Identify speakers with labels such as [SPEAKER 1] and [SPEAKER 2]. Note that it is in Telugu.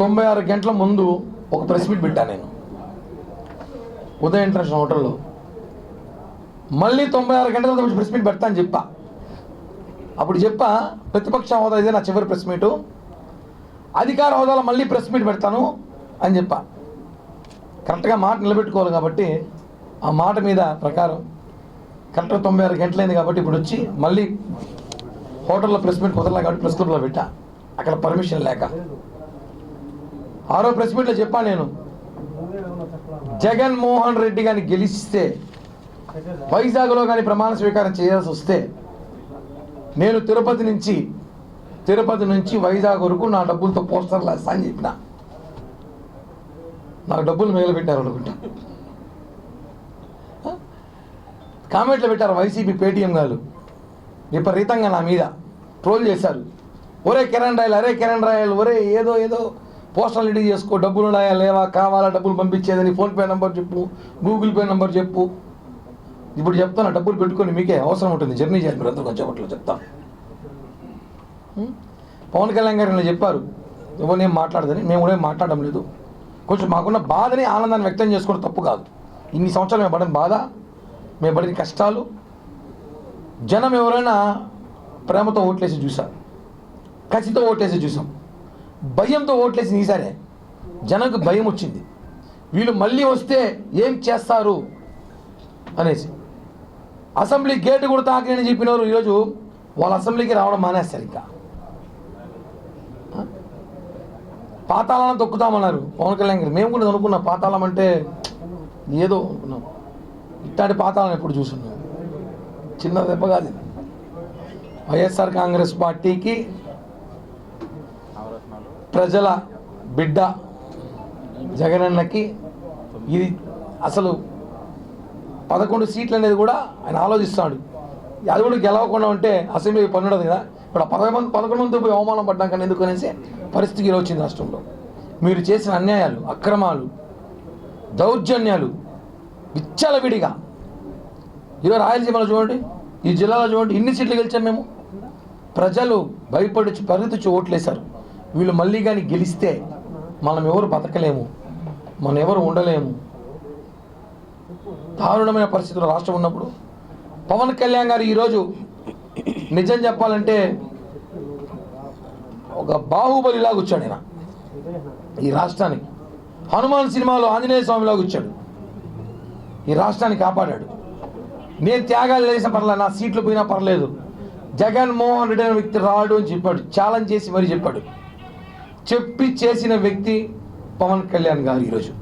[SPEAKER 1] తొంభై ఆరు గంటల ముందు ఒక ప్రెస్ మీట్ పెట్టాను నేను. ఉదయం ఇంటర్నేషనల్ హోటల్లో. మళ్ళీ తొంభై ఆరు గంటల తర్వాత ప్రెస్ మీట్ పెడతా అని చెప్పా. అప్పుడు చెప్పా ప్రతిపక్ష హోదా ఇదే నా చివరి ప్రెస్ మీటు. అధికార హోదాలో మళ్ళీ ప్రెస్ మీట్ పెడతాను అని చెప్పా. కరెక్ట్గా మాట నిలబెట్టుకోవాలి కాబట్టి ఆ మాట మీద ప్రకారం కరెక్ట్గా తొంభై ఆరు గంటలైంది కాబట్టి ఇప్పుడు వచ్చి మళ్ళీ హోటల్లో ప్రెస్ మీట్ కుదరలే కాబట్టి ప్రెస్ క్లబ్లో పెట్టా. అక్కడ పర్మిషన్ లేక. ఆరో ప్రెస్ మీట్లో చెప్పాను నేను. జగన్మోహన్ రెడ్డి కానీ గెలిస్తే వైజాగ్లో కానీ ప్రమాణ స్వీకారం చేయాల్సి వస్తే నేను తిరుపతి నుంచి తిరుపతి నుంచి వైజాగ్ వరకు నా డబ్బులతో పోస్టర్లు వేస్తా అని చెప్పిన. నాకు డబ్బులు మిగిలిపెట్టారు అనుకుంటా. కామెంట్లు పెట్టారు వైసీపీ పేటీఎం గారు విపరీతంగా నా మీద ట్రోల్ చేశారు. ఒరే కిరణ్ రాయల్ అరే కిరణ్ రాయల్ ఒరే ఏదో ఏదో పోస్టల్ రెడీ చేసుకో. డబ్బులు ఉన్నాయా లేవా? కావాలా? డబ్బులు పంపించేదని ఫోన్పే నెంబర్ చెప్పు. గూగుల్ పే నెంబర్ చెప్పు. ఇప్పుడు చెప్తాను డబ్బులు పెట్టుకొని మీకే అవసరం ఉంటుంది. జర్నీ చేయాలి మీరు అందరూ కొంచెం అట్లా చెప్తాను? పవన్ కళ్యాణ్ గారు ఇలా చెప్పారు. ఎవరినేం మాట్లాడదని? మేము కూడా మాట్లాడడం లేదు. కొంచెం మాకున్న బాధని ఆనందాన్ని వ్యక్తం చేసుకోవడం తప్పు కాదు. ఇన్ని సంవత్సరాలు మేము పడిన బాధ మేము పడిన కష్టాలు జనం ఎవరైనా ప్రేమతో ఓట్లేసి చూసారు కసితో ఓట్లేసి చూసాం భయంతో ఓట్లేసి ఈసారే. జనంకు భయం వచ్చింది. వీళ్ళు మళ్ళీ వస్తే ఏం చేస్తారు అనేసి. అసెంబ్లీ గేటు కూడా తాకినని చెప్పినారు ఈరోజు వాళ్ళ అసెంబ్లీకి రావడం మానేస్తారు ఇంకా. పాతాళాన్ని పాతాళాలను తొక్కుతామన్నారు పవన్ కళ్యాణ్ గారు. మేము కూడా అనుకున్నాం పాతాళం అంటే ఏదో అనుకున్నాం. ఇట్లాంటి పాతాళం ఎప్పుడు చూస్తున్నాం చిన్న దెబ్బ కాదు. వైఎస్ఆర్ కాంగ్రెస్ పార్టీకి ప్రజల బిడ్డ జగనన్నకి ఇది అసలు పదకొండు సీట్లు అనేది కూడా ఆయన ఆలోచిస్తాడు. అది కూడా గెలవకుండా ఉంటే అసెంబ్లీకి పని ఉండదు కదా. ఇప్పుడు పదకొండు పదకొండు మంది పోయి అవమానం పడ్డాం కానీ ఎందుకు అనేసి పరిస్థితి ఇలా వచ్చింది రాష్ట్రంలో. మీరు చేసిన అన్యాయాలు అక్రమాలు దౌర్జన్యాలు విచ్చలవిడిగా. ఈరోజు రాయలసీమలో చూడండి ఈ జిల్లాలో చూడండి ఇన్ని సీట్లు గెలిచాం మేము. ప్రజలు భయపడి పరిగెత్తి ఓట్లేశారు. వీళ్ళు మళ్ళీ కానీ గెలిస్తే మనం ఎవరు బతకలేము మనం ఎవరు ఉండలేము. దారుణమైన పరిస్థితుల్లో రాష్ట్రం ఉన్నప్పుడు పవన్ కళ్యాణ్ గారు ఈరోజు నిజం చెప్పాలంటే ఒక బాహుబలిలాగా వచ్చాడు ఆయన ఈ రాష్ట్రానికి. హనుమాన్ సినిమాలో ఆంజనేయ స్వామిలాగా వచ్చాడు. ఈ రాష్ట్రాన్ని కాపాడాడు. నేను త్యాగాలు చేసిన పర్లేదు నా సీట్లు పోయినా పర్లేదు. జగన్మోహన్ రెడ్డి అనే వ్యక్తి రాడు అని చెప్పాడు. ఛాలెంజ్ చేసి మరీ చెప్పాడు. చెప్పి చేసిన వ్యక్తి పవన్ కళ్యాణ్ గారు ఈరోజు.